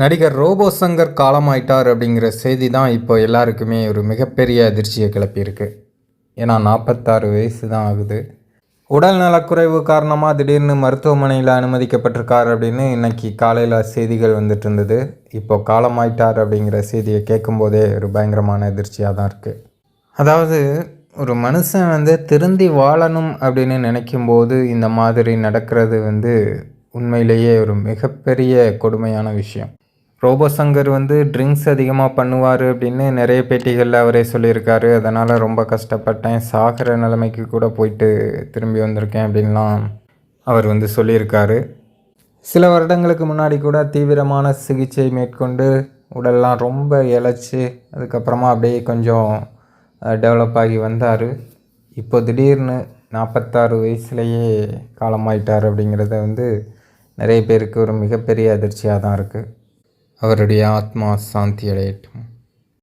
நடிகர் ரோபோ சங்கர் காலமாயிட்டார் அப்படிங்கிற செய்தி தான் இப்போ எல்லாருக்குமே ஒரு மிகப்பெரிய அதிர்ச்சியை கிளப்பியிருக்கு. ஏன்னா நாற்பத்தாறு வயசு தான் ஆகுது. உடல் நலக்குறைவு காரணமாக திடீர்னு மருத்துவமனையில் அனுமதிக்கப்பட்டிருக்கார் அப்படின்னு இன்னைக்கு காலையில் செய்திகள் வந்துட்டு இருந்தது. இப்போ காலமாயிட்டார் அப்படிங்கிற செய்தியை கேட்கும்போதே ஒரு பயங்கரமான அதிர்ச்சியாக தான் இருக்குது அதாவது ஒரு மனுஷன் வந்து திருந்தி வாழணும் அப்படின்னு நினைக்கும்போது இந்த மாதிரி நடக்கிறது வந்து உண்மையிலேயே ஒரு மிகப்பெரிய கொடுமையான விஷயம். ரோபோ சங்கர் வந்து ட்ரிங்க்ஸ் அதிகமாக பண்ணுவார் அப்படின்னு நிறைய பேட்டிகளில் அவரே சொல்லியிருக்காரு. அதனால் ரொம்ப கஷ்டப்பட்டேன். சாகிற நிலைமைக்கு கூட போயிட்டு திரும்பி வந்திருக்கேன் அப்படின்லாம் அவர் வந்து சொல்லியிருக்காரு. சில வருடங்களுக்கு முன்னாடி கூட தீவிரமான சிகிச்சை மேற்கொண்டு உடல்லாம் ரொம்ப இழைச்சி அதுக்கப்புறமா அப்படியே கொஞ்சம் டெவலப் ஆகி வந்தார். இப்போ திடீர்னு நாற்பத்தாறு வயசுலேயே காலமாயிட்டார் அப்படிங்கிறத வந்து நிறைய பேருக்கு ஒரு மிகப்பெரிய அதிர்ச்சியாக தான் இருக்குது அவருடைய ஆத்மா சாந்தி அடையட்டும்